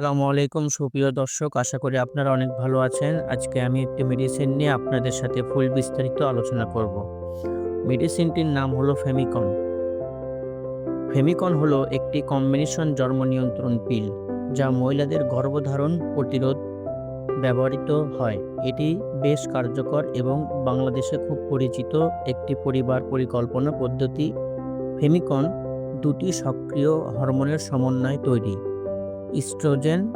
আসসালামু আলাইকুম। সুপ্রিয় দর্শক, আশা করি আপনারা অনেক ভালো আছেন। আজকে আমি একটি মেডিসিন নিয়ে আপনাদের সাথে ফুল বিস্তারিত আলোচনা করব। মেডিসিনটির নাম হলো ফেমিকন ফেমিকন হলো একটি কম্বিনেশন জন্ম নিয়ন্ত্রণ পিল যা মহিলাদের গর্ভধারণ প্রতিরোধ ব্যবহৃত হয়। এটি বেশ কার্যকর এবং বাংলাদেশে খুব পরিচিত একটি পরিবার পরিকল্পনা পদ্ধতি। ফেমিকন দুটি সক্রিয় হরমোনের সমন্বয়ে তৈরি। ইস্ট্রোজেন,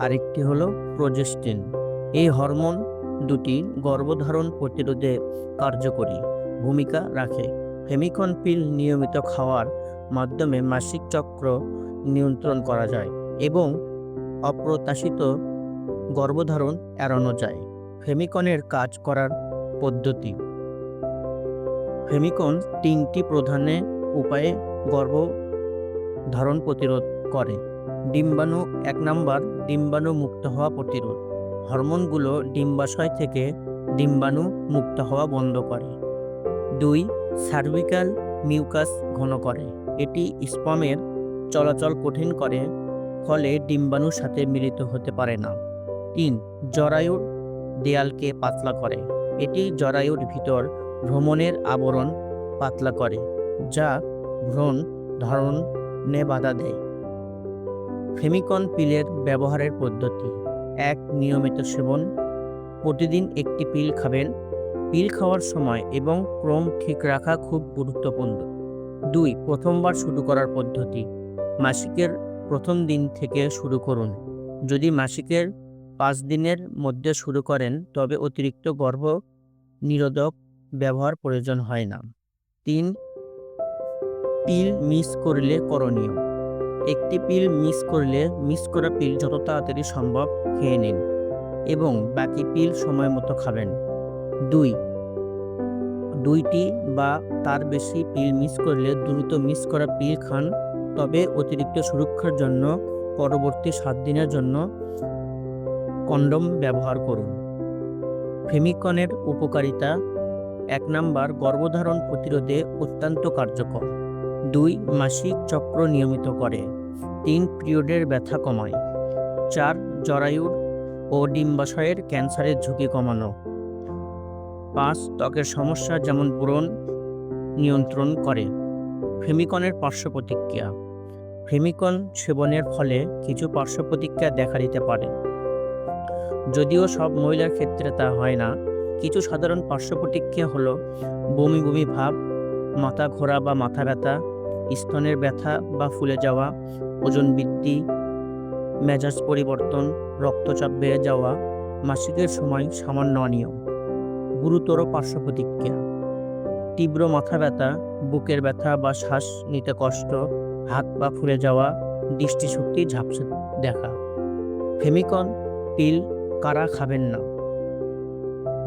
আরেকটি হলো প্রোজেস্টিন। এই হরমোন দুটি গর্ভধারণ প্রতিরোধে কার্যকরী ভূমিকা রাখে। ফেমিকন পিল নিয়মিত খাওয়ার মাধ্যমে মাসিক চক্র নিয়ন্ত্রণ করা যায় এবং অপ্রত্যাশিত গর্ভধারণ এড়ানো যায়। ফেমিকনের কাজ করার পদ্ধতি। ফেমিকন তিনটি প্রধান উপায়ে গর্ভ ধারণ প্রতিরোধ করে। ডিম্বাণু এক নাম্বার ডিম্বাণু মুক্ত হওয়া প্রতিরোধ। হরমোনগুলো ডিম্বাশয় থেকে ডিম্বাণু মুক্ত হওয়া বন্ধ করে। দুই সার্ভিক্যাল মিউকাস ঘন করে। এটি স্পমের চলাচল কঠিন করে, ফলে ডিম্বাণুর সাথে মিলিত হতে পারে না। তিন, জরায়ুর দেয়ালকে পাতলা করে। এটি জরায়ুর ভিতর ভ্রমণের আবরণ পাতলা করে, যা ভ্রণ ধারণে বাধা দেয়। ফেমিকন পিলের ব্যবহারের পদ্ধতি। এক, নিয়মিত সেবন। প্রতিদিন একটি পিল খাবেন। পিল খাওয়ার সময় এবং ক্রম ঠিক রাখা খুব গুরুত্বপূর্ণ। দুই, প্রথমবার শুরু করার পদ্ধতি। মাসিকের প্রথম দিন থেকে শুরু করুন। যদি মাসিকের পাঁচ দিনের মধ্যে শুরু করেন, তবে অতিরিক্ত গর্ভ নিরোধক ব্যবহার প্রয়োজন হয় না। তিন, পিল মিস করলে করণীয়। একটি পিল মিস করলে মিস করা পিল যত তাড়াতাড়ি সম্ভব খেয়ে নিন এবং বাকি পিল সময় মতো খাবেন। দুই, দুইটি বা তার বেশি পিল মিস করলে দ্রুত মিস করা পিল খান, তবে অতিরিক্ত সুরক্ষার জন্য পরবর্তী সাত দিনের জন্য কন্ডম ব্যবহার করুন। ফেমিকনের উপকারিতা, এক নাম্বার, গর্ভধারণ প্রতিরোধে অত্যন্ত কার্যকর। দুই মাসিক চক্র নিয়মিত করে। তিন পিরিয়ডের ব্যথা কমায়। চার জরায়ুর ও ডিম্বাশয়ের ক্যান্সারের ঝুঁকি কমানো। পাঁচ ত্বকের সমস্যা যেমন ব্রণ নিয়ন্ত্রণ করে। ফেমিকনের পার্শ্ব প্রতিক্রিয়া ফেমিকন সেবনের ফলে কিছু পার্শ্ব প্রতিক্রিয়া দেখা দিতে পারে। যদিও সব মহিলার ক্ষেত্রে তা হয় না, কিছু সাধারণ পার্শ্ব প্রতিক্রিয়া হলো বমি বমি ভাব, মাথা ঘোরা বা মাথা ব্যথা স্তনের ব্যথা বা ফুলে যাওয়া, ওজন বৃদ্ধি, মেজাজ পরিবর্তন, রক্তচাপ বেড়ে যাওয়া, মাসিকের সময় সামান্য অনিয়ম, গুরুতর পার্শ্ব প্রতিক্রিয়া তীব্র মাথা ব্যথা, বুকের ব্যথা বা শ্বাস নিতে কষ্ট, হাত পা ফুলে যাওয়া, দৃষ্টিশক্তি ঝাপসে দেখা। ফেমিকন, পিল, কারা খাবেন না।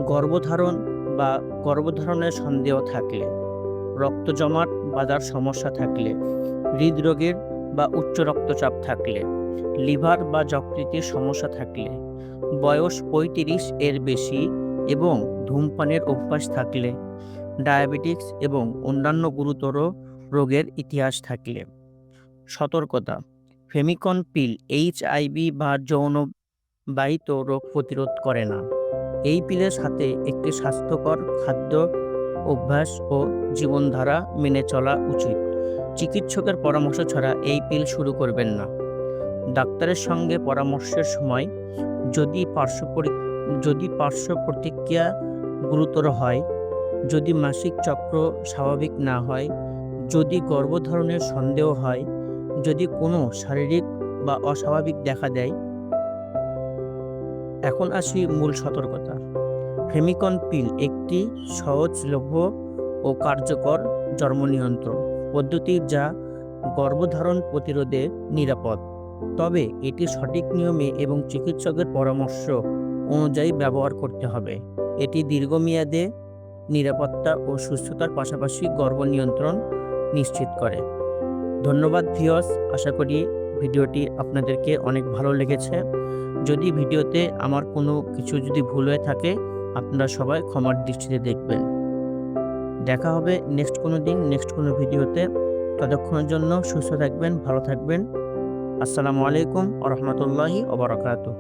গর্ভধারণ বা গর্ভধারণের সন্দেহ থাকলে, রক্ত জমাট বাঁধার সমস্যা থাকলে, হৃদরোগের বা উচ্চ রক্তচাপ থাকলে, লিভার বা যকৃতির সমস্যা থাকলে, বয়স পঁয়ত্রিশ এর বেশি এবং ধূমপানের অভ্যাস থাকলে ডায়াবেটিক্স এবং অন্যান্য গুরুতর রোগের ইতিহাস থাকলে। সতর্কতা, ফেমিকন পিল এইচআইভি বা যৌনবাহিত রোগ প্রতিরোধ করে না। এই পিলের সাথে একটি স্বাস্থ্যকর খাদ্য অভ্যাস ও জীবনধারা মেনে চলা উচিত। চিকিৎসকের পরামর্শ ছাড়া এই পিল শুরু করবেন না। ডাক্তারের সঙ্গে পরামর্শের সময় যদি পার্শ্ব যদি পার্শ্ব প্রতিক্রিয়া গুরুতর হয়, যদি মাসিক চক্র স্বাভাবিক না হয়, যদি গর্ভধারণের সন্দেহ হয়, যদি কোনো শারীরিক বা অস্বাভাবিক দেখা দেয়। এখন আসি মূল সতর্কতা। ফেমিকন পিল একটি সহজলভ্য ও কার্যকর জন্ম নিয়ন্ত্রণ পদ্ধতি যা গর্ভধারণ প্রতিরোধে নিরাপদ। তবে এটি সঠিক নিয়মে এবং চিকিৎসকের পরামর্শ অনুযায়ী ব্যবহার করতে হবে। এটি দীর্ঘমেয়াদে নিরাপত্তা ও সুস্থতার পাশাপাশি গর্ভ নিয়ন্ত্রণ নিশ্চিত করে। ধন্যবাদ ভিওস আশা করি ভিডিওটি আপনাদেরকে অনেক ভালো লেগেছে। যদি ভিডিওতে আমার কোনো কিছু যদি ভুল হয়ে থাকে আপনারা সবাই ক্ষমার দৃষ্টিতে দেখবেন। দেখা হবে নেক্সট কোনো দিন নেক্সট কোনো ভিডিওতে। ততক্ষণের জন্য সুস্থ থাকবেন, ভালো থাকবেন। আসসালামু আলাইকুম ওরহমতুল্লাহি ওবরাকাতুহ